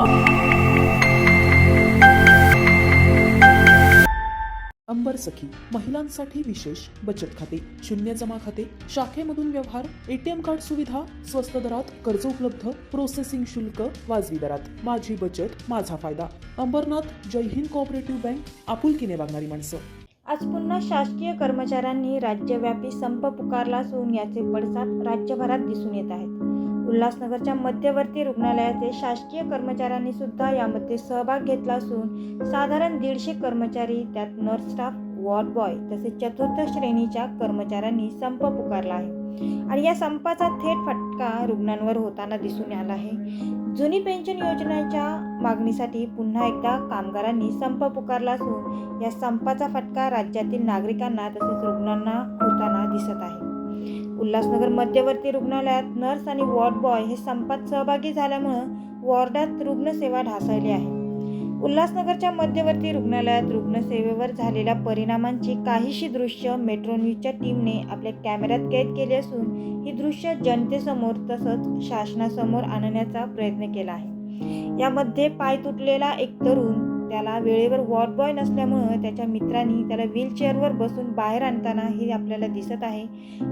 अंबर सखी महिलांसाठी विशेष बचत खाते शून्य जमा खाते शाखेमधून व्यवहार एटीएम कार्ड सुविधा स्वस्त दरात कर्ज उपलब्ध प्रोसेसिंग शुल्क वाजवी दरात. माझी बचत माझा फायदा. अंबरनाथ जय हिंद कोऑपरेटिव्ह बँक आपुलकीने वागणारी माणसं. आज पुन्हा शासकीय कर्मचाऱ्यांनी राज्यव्यापी संप पुकारला असून याचे पडसाद राज्यभरात दिसून येत आहेत. उल्हासनगरच्या मध्यवर्ती रुग्णालयाचे शासकीय कर्मचाऱ्यांनी सुद्धा यामध्ये सहभाग घेतला असून साधारण दीडशे कर्मचारी त्यात नर्स स्टाफ वॉर्ड बॉय तसेच चतुर्थ श्रेणीच्या कर्मचाऱ्यांनी संप पुकारला आहे. आणि या संपाचा थेट फटका रुग्णांवर होताना दिसून आला आहे. जुनी पेन्शन योजनेच्या मागणीसाठी पुन्हा एकदा कामगारांनी संप पुकारला असून या संपाचा फटका राज्यातील नागरिकांना तसेच रुग्णांना होताना दिसत आहे. उल्हासनगर मध्यवर्ती रुग्णालयात नर्स आणि वॉर्ड बॉय हे संपात सहभागी झाल्यामुळं वॉर्डात रुग्णसेवा ढासळली आहे. उल्हासनगरच्या मध्यवर्ती रुग्णालयात रुग्णसेवेवर झालेल्या परिणामांची काहीशी दृश्य मेट्रो न्यूजच्या टीमने आपल्या कॅमेऱ्यात कैद केली असून ही दृश्य जनतेसमोर तसंच शासनासमोर आणण्याचा प्रयत्न केला आहे. यामध्ये पाय तुटलेला एक तरुण त्याला वेळेवर वॉर्ड बॉय नसल्यामुळं त्याच्या मित्रांनी त्याला व्हीलचेअरवर बसून बाहेर आणताना हे आपल्याला दिसत आहे.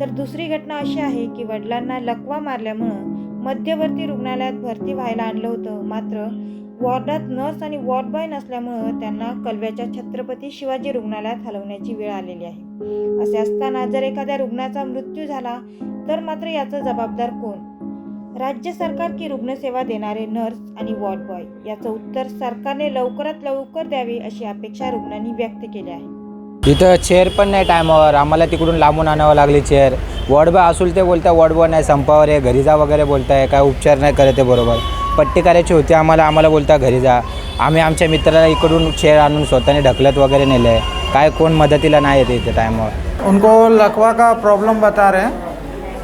तर दुसरी घटना अशी आहे की वडिलांना लकवा मारल्यामुळं मध्यवर्ती रुग्णालयात भरती व्हायला आणलं होतं. मात्र वॉर्डात नर्स आणि वॉर्ड बॉय नसल्यामुळं त्यांना कलव्याच्या छत्रपती शिवाजी रुग्णालयात हलवण्याची वेळ आलेली आहे. असे असताना जर एखाद्या रुग्णाचा मृत्यू झाला तर मात्र याचं जबाबदार कोण? राज्य सरकार की रुग्णसेवा देणारे नर्स आणि वॉर्ड बॉय याचं उत्तर सरकारने लवकरात लवकर द्यावे अशी अपेक्षा रुग्णांनी व्यक्त केली आहे. इथं चेअर पण नाही टायमावर आम्हाला तिकडून लांबून आणावं लागली चेअर वॉर्ड बॉय असूल ते बोलता वॉर्ड बॉय नाही संपावर आहे घरी जा वगैरे बोलताय. काय उपचार नाही करत आहे बरोबर. पट्टी करायची होती आम्हाला आम्हाला बोलता घरी जा. आम्ही आमच्या मित्राला इकडून चेअर आणून स्वतःने ढकलत वगैरे नेलं आहे काय कोण मदतीला नाही येते इथे टायमावर उनको लकवा का प्रॉब्लम बता रहे हैं?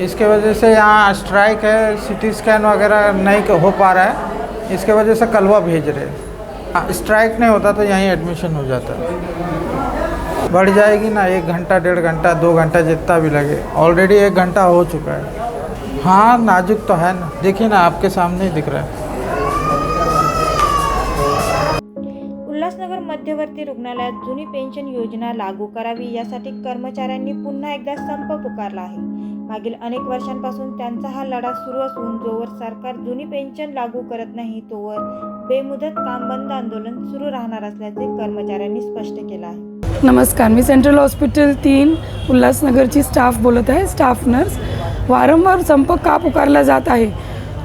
इसके वजह से यहाँ स्ट्राइक है सीटी स्कैन वगैरह नहीं हो पा रहा है। इसके वजह से कलवा भेज रहे हैं। हाँ, स्ट्राइक नहीं होता तो यहीं एडमिशन हो जाता बढ़ जाएगी ना एक घंटा डेढ़ घंटा दो घंटा जितना भी लगे। ऑलरेडी एक घंटा हो चुका है। हाँ नाजुक तो है ना। देखिए ना आपके सामने ही दिख रहा है। उल्हासनगर मध्यवर्ती रुग्णालयात जुनी पेन्शन योजना लागू करावी यासाठी कर्मचाऱ्यांनी पुन्हा एकदा संप पुकारला आहे. मागील अनेक वर्षांपासून त्यांचा हा लढा सुरू असून जोवर सरकार जुनी पेन्शन लागू करत नाही तोवर बेमुदत काम बंद आंदोलन सुरू राहणार असल्याचे कर्मचाऱ्यांनी स्पष्ट केलं आहे. नमस्कार मी सेंट्रल हॉस्पिटल तीन उल्हासनगरची स्टाफ बोलत आहे. स्टाफ नर्स वारंवार संप का पुकारला जात आहे.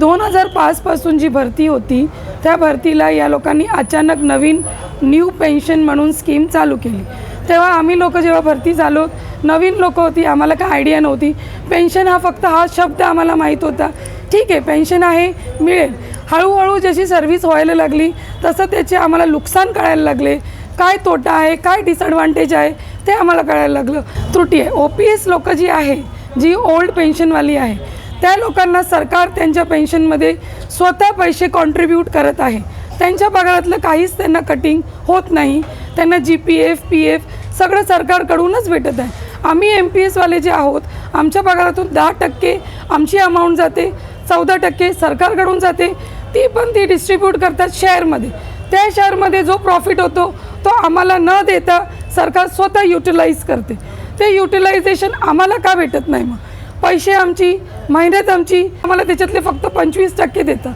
दोन हजार पाचपासून जी भरती होती त्या भरतीला या लोकांनी अचानक नवीन न्यू पेन्शन म्हणून स्कीम चालू केली. तेव्हा आम्ही लोक जेव्हा भरती झालो नवीन लोक होती आम्हाला काय आयडिया नव्हती. पेन्शन हा फक्त हा शब्द आम्हाला माहीत होता. ठीक आहे पेन्शन आहे मिळेल. हळूहळू जशी सर्व्हिस व्हायला लागली तसं त्याचे आम्हाला नुकसान कळायला लागले. काय तोटा आहे काय डिसअडवांटेज आहे ते आम्हाला कळायला लागलं. त्रुटी आहे. ओ पी एस लोकं जी आहे जी ओल्ड पेन्शनवाली आहे त्या लोकांना सरकार त्यांच्या पेन्शनमध्ये स्वतः पैसे कॉन्ट्रीब्यूट करत आहे. त्यांच्या पगारातलं काहीच त्यांना कटिंग होत नाही. त्यांना G P F P F सगळं सरकारकडूनच भेटत आहे. आम्ही एम पी एसवाले जे आहोत आमच्या पगारातून दहा टक्के आमची अमाऊंट जाते चौदा टक्के सरकारकडून जाते ती पण ती डिस्ट्रीब्यूट करतात शेअरमध्ये त्या शेअरमध्ये जो प्रॉफिट होतो तो आम्हाला न देता सरकार स्वतः युटिलाइज करते. ते युटिलायझेशन आम्हाला का भेटत नाही मग? पैसे आमची मेहनत आमची आम्हाला त्याच्यातले फक्त पंचवीस टक्के देतात.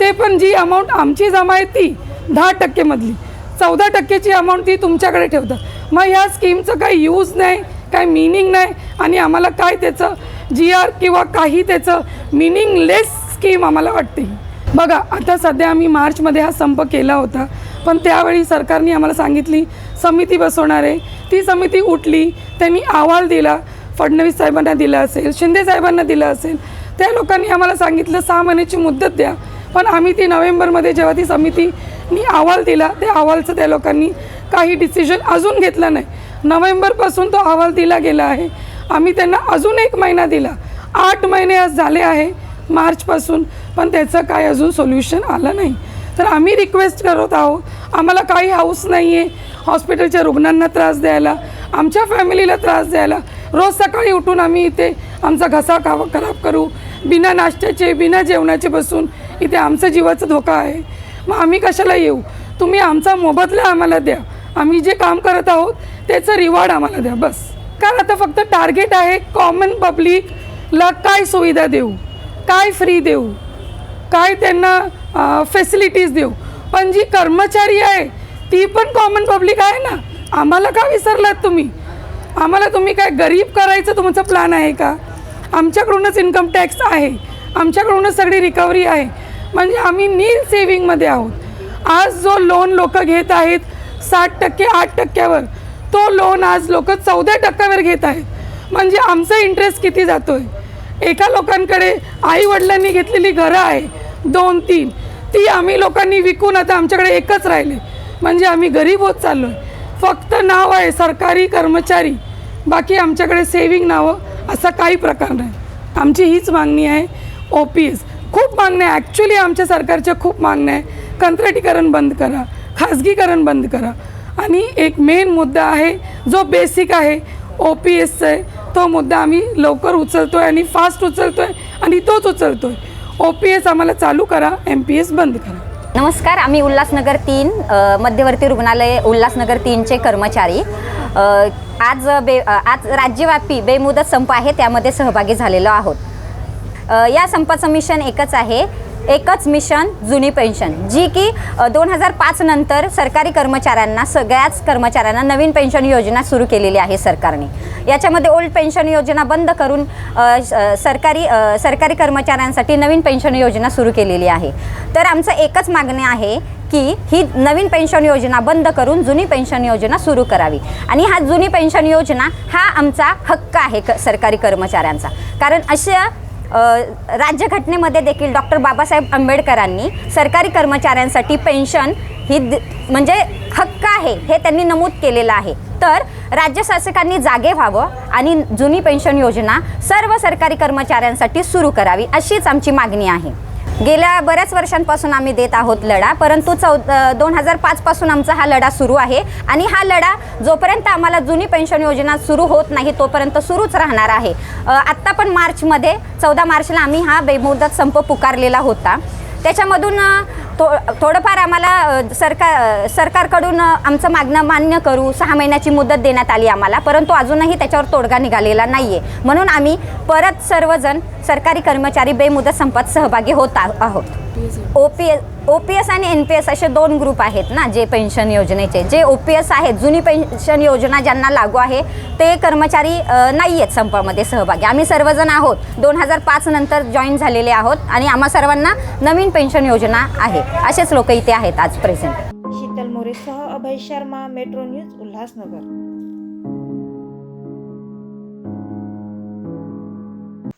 ते पण जी अमाऊंट आमची जमा आहे ती दहा टक्केमधली चौदा टक्केची अमाऊंट ती तुमच्याकडे ठेवतात. मग ह्या स्कीमचं काही यूज नाही काय मिनिंग नाही आणि आम्हाला काय त्याचं जी आर किंवा काही त्याचं मिनिंगलेस स्कीम आम्हाला वाटते. बघा आता सध्या आम्ही मार्चमध्ये हा संप केला होता पण त्यावेळी सरकारने आम्हाला सांगितली समिती बसवणार आहे. ती समिती उठली त्यांनी अहवाल दिला फडणवीस साहेबांना दिला असेल शिंदे साहेबांना दिला असेल. त्या लोकांनी आम्हाला सांगितलं सहा महिन्याची मुदत द्या. पण आम्ही ती नोव्हेंबरमध्ये जेव्हा ती समितीनी अहवाल दिला त्या अहवालचं त्या लोकांनी काही डिसिजन अजून घेतलं नाही. नोव्हेंबरपासून तो अहवाल दिला गेला आहे. आम्ही त्यांना अजून एक महिना दिला. आठ महिने आज झाले आहे मार्चपासून पण त्याचं काय अजून सोल्युशन आलं नाही. तर आम्ही रिक्वेस्ट करत आहोत आम्हाला काही हाऊस नाही आहे हॉस्पिटलच्या रुग्णांना त्रास द्यायला आमच्या फॅमिलीला त्रास द्यायला. रोज सकाळी उठून आम्ही इथे आमचा घसा खाव खराब करू. बिना नाश्त्याचे बिना जेवणाचे बसून इथे आमचा जीवाचा धोका आहे. मग आम्ही कशाला येऊ? तुम्ही आमचा मोबदला आम्हाला द्या. आम्ही जे काम करत आहोत त्याचं रिवॉर्ड आम्हाला द्या बस. कारण आता फक्त टार्गेट आहे कॉमन पब्लिकला काय सुविधा देऊ काय फ्री देऊ काय त्यांना फॅसिलिटीज देऊ. पण जी कर्मचारी आहे ती पण कॉमन पब्लिक आहे ना? आम्हाला का विसरलात तुम्ही? आम्हाला तुम्ही काय गरीब करायचं तुमचं प्लॅन आहे का? आमच्याकडूनच इन्कम टॅक्स आहे. आमच्याकडूनच सगळी रिकव्हरी आहे. म्हणजे आम्ही नील सेविंगमध्ये आहोत. आज जो लोन लोक घेत आहेत साठ टक्के आठ टक्क्यावर तो लोन आज लोक चौदा टक्क्यावर घेत आहेत. म्हणजे आमचा इंटरेस्ट किती जातो आहे एका लोकांकडे आई वडिलांनी घेतलेली घरं आहे दोन तीन. ती आम्ही लोकांनी विकून आता आमच्याकडे एकच राहिले. म्हणजे आम्ही गरीब होत चाललो आहे फक्त नाव आहे सरकारी कर्मचारी. बाकी आमच्याकडे सेविंग नावं असा काही प्रकार नाही. आमची हीच मागणी आहे ओ पी एस खूप मागण्या आहे. ॲक्च्युली आमच्या सरकारच्या खूप मागण्या आहे. कंत्राटीकरण बंद करा खाजगीकरण बंद करा. आणि एक मेन मुद्दा आहे जो बेसिक आहे ओ पी एसचा आहे. तो मुद्दा आम्ही लवकर उचलतो आहे आणि फास्ट उचलतो आहे आणि तोच उचलतो आहे ओ पी एस आम्हाला चालू करा एम पी एस बंद करा. नमस्कार आम्ही उल्हासनगर तीन मध्यवर्ती रुग्णालय उल्हासनगर तीनचे कर्मचारी. आज बे आज राज्यव्यापी बेमुदत संप आहे त्यामध्ये सहभागी झालेलो आहोत. या संपाचं मिशन एकच आहे एकच मिशन जुनी पेन्शन जी की दोन हजार पाच नंतर सरकारी कर्मचाऱ्यांना सगळ्याच कर्मचाऱ्यांना नवीन पेन्शन योजना सुरू केलेली आहे सरकारने. याच्यामध्ये ओल्ड पेन्शन योजना बंद करून सरकारी सरकारी कर्मचाऱ्यांसाठी नवीन पेन्शन योजना सुरू केलेली आहे. तर आमचं एकच मागणी आहे की ही नवीन पेन्शन योजना बंद करून जुनी पेन्शन योजना सुरू करावी. आणि हा जुनी पेन्शन योजना हा आमचा हक्क आहे क सरकारी कर्मचाऱ्यांचा. कारण अशा राज्यघटनेमध्ये देखील डॉक्टर बाबासाहेब आंबेडकरांनी सरकारी कर्मचाऱ्यांसाठी पेन्शन ही म्हणजे हक्क आहे हे त्यांनी नमूद केलेलं आहे. तर राज्य शासकांनी जागे व्हावं आणि जुनी पेन्शन योजना सर्व सरकारी कर्मचाऱ्यांसाठी सुरू करावी अशीच आमची मागणी आहे. गेल्या बऱ्याच वर्षांपासून आम्ही देत आहोत लढा परंतु चौ दोन हजार पाचपासून आमचा हा लढा सुरू आहे आणि हा लढा जोपर्यंत आम्हाला जुनी पेन्शन योजना सुरू होत नाही तोपर्यंत सुरूच राहणार आहे. आत्ता पण मार्चमध्ये चौदा मार्चला आम्ही हा बेमुदत संप पुकारलेला होता. त्याच्यामधून थो थोडंफार आम्हाला सरकार सरकारकडून आमचं मागणं मान्य करू सहा महिन्याची मुदत देण्यात आली आम्हाला परंतु अजूनही त्याच्यावर तोडगा निघालेला नाही आहे म्हणून आम्ही परत सर्वजण सरकारी कर्मचारी बेमुदत संपात सहभागी होत आहोत. O P S O P S आणि एन पी एस असे दोन ग्रुप आहेत ना जे पेन्शन योजनेचे. जे ओ पी एस आहेत जुनी पेन्शन योजना ज्यांना लागू आहे ते कर्मचारी नाही आहेत संपामध्ये सहभागी. आम्ही सर्वजण आहोत. दोन हजार पाच नंतर जॉईन झालेले आहोत आणि आम्हा सर्वांना नवीन पेन्शन योजना आहे. असेच लोक इथे आहेत आज प्रेझेंट शीतल मोरेसह अभय शर्मा मेट्रो न्यूज उल्हासनगर.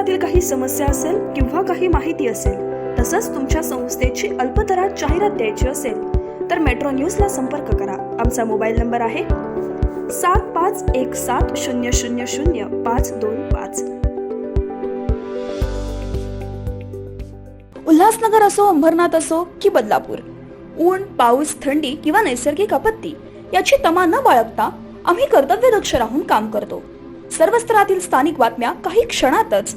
तुमच्या काही समस्या असेल किंवा काही माहिती असेल तसंच तुमच्या संस्थेची अल्पदरात जाहिरात द्यायची असेल तर मेट्रो न्यूजला संपर्क करा. आमचा आमचा मोबाईल नंबर आहे सात पाच एक सात शून्य शून्य शून्य पाच दोन पाच. उल्हासनगर असो अंबरनाथ असो की बदलापूर ऊन पाऊस थंडी किंवा नैसर्गिक आपत्ती याची तमा न बाळगता आम्ही कर्तव्यदक्ष राहून काम करतो. सर्व स्तरातील स्थानिक बातम्या काही क्षणातच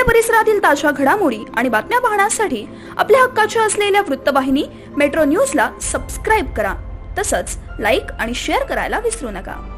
आपल्या परिसरातील ताज्या घडामोडी आणि बातम्या पाहण्यासाठी आपल्या हक्काच्या असलेल्या वृत्तवाहिनी मेट्रो न्यूजला सबस्क्राईब करा. तसंच लाईक आणि शेअर करायला विसरू नका.